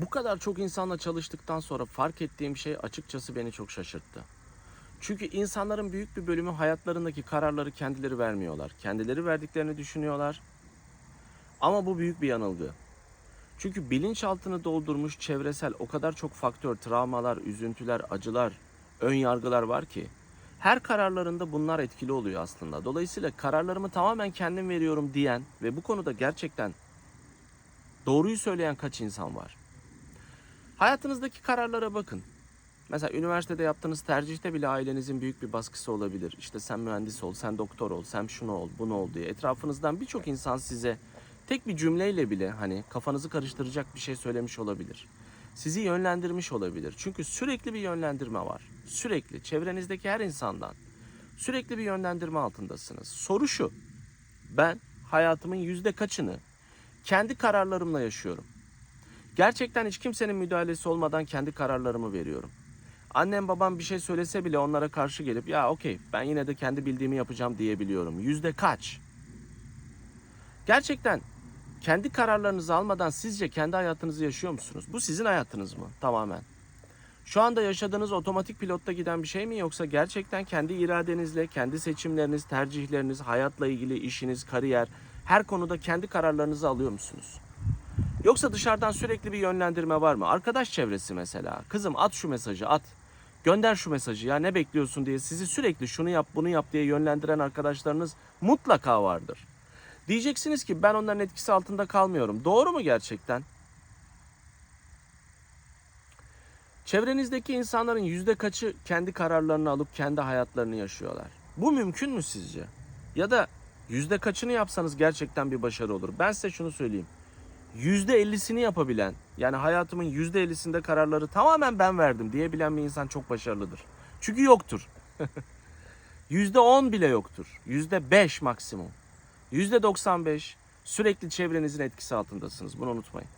Bu kadar çok insanla çalıştıktan sonra fark ettiğim şey açıkçası beni çok şaşırttı. Çünkü insanların büyük bir bölümü hayatlarındaki kararları kendileri vermiyorlar. Kendileri verdiklerini düşünüyorlar. Ama bu büyük bir yanılgı. Çünkü bilinçaltını doldurmuş çevresel o kadar çok faktör, travmalar, üzüntüler, acılar, ön yargılar var ki her kararlarında bunlar etkili oluyor aslında. Dolayısıyla kararlarımı tamamen kendim veriyorum diyen ve bu konuda gerçekten doğruyu söyleyen kaç insan var? Hayatınızdaki kararlara bakın. Mesela üniversitede yaptığınız tercihte bile ailenizin büyük bir baskısı olabilir. İşte sen mühendis ol, sen doktor ol, sen şunu ol, bunu ol diye. Etrafınızdan birçok insan size tek bir cümleyle bile hani kafanızı karıştıracak bir şey söylemiş olabilir. Sizi yönlendirmiş olabilir. Çünkü sürekli bir yönlendirme var. Sürekli çevrenizdeki her insandan sürekli bir yönlendirme altındasınız. Soru şu. Ben hayatımın yüzde kaçını kendi kararlarımla yaşıyorum? Gerçekten hiç kimsenin müdahalesi olmadan kendi kararlarımı veriyorum. Annem babam bir şey söylese bile onlara karşı gelip ya okey ben yine de kendi bildiğimi yapacağım diyebiliyorum. Yüzde kaç? Gerçekten kendi kararlarınızı almadan sizce kendi hayatınızı yaşıyor musunuz? Bu sizin hayatınız mı tamamen? Şu anda yaşadığınız otomatik pilotta giden bir şey mi yoksa gerçekten kendi iradenizle, kendi seçimleriniz, tercihleriniz, hayatla ilgili işiniz, kariyer her konuda kendi kararlarınızı alıyor musunuz? Yoksa dışarıdan sürekli bir yönlendirme var mı? Arkadaş çevresi mesela. Kızım at şu mesajı at. Gönder şu mesajı ya ne bekliyorsun diye sizi sürekli şunu yap bunu yap diye yönlendiren arkadaşlarınız mutlaka vardır. Diyeceksiniz ki ben onların etkisi altında kalmıyorum. Doğru mu gerçekten? Çevrenizdeki insanların yüzde kaçı kendi kararlarını alıp kendi hayatlarını yaşıyorlar? Bu mümkün mü sizce? Ya da yüzde kaçını yapsanız gerçekten bir başarı olur? Ben size şunu söyleyeyim. Yüzde ellisini yapabilen, yani hayatımın yüzde ellisinde kararları tamamen ben verdim diyebilen bir insan çok başarılıdır. Çünkü yoktur. Yüzde on bile yoktur. Yüzde beş maksimum. Yüzde doksan beş sürekli çevrenizin etkisi altındasınız. Bunu unutmayın.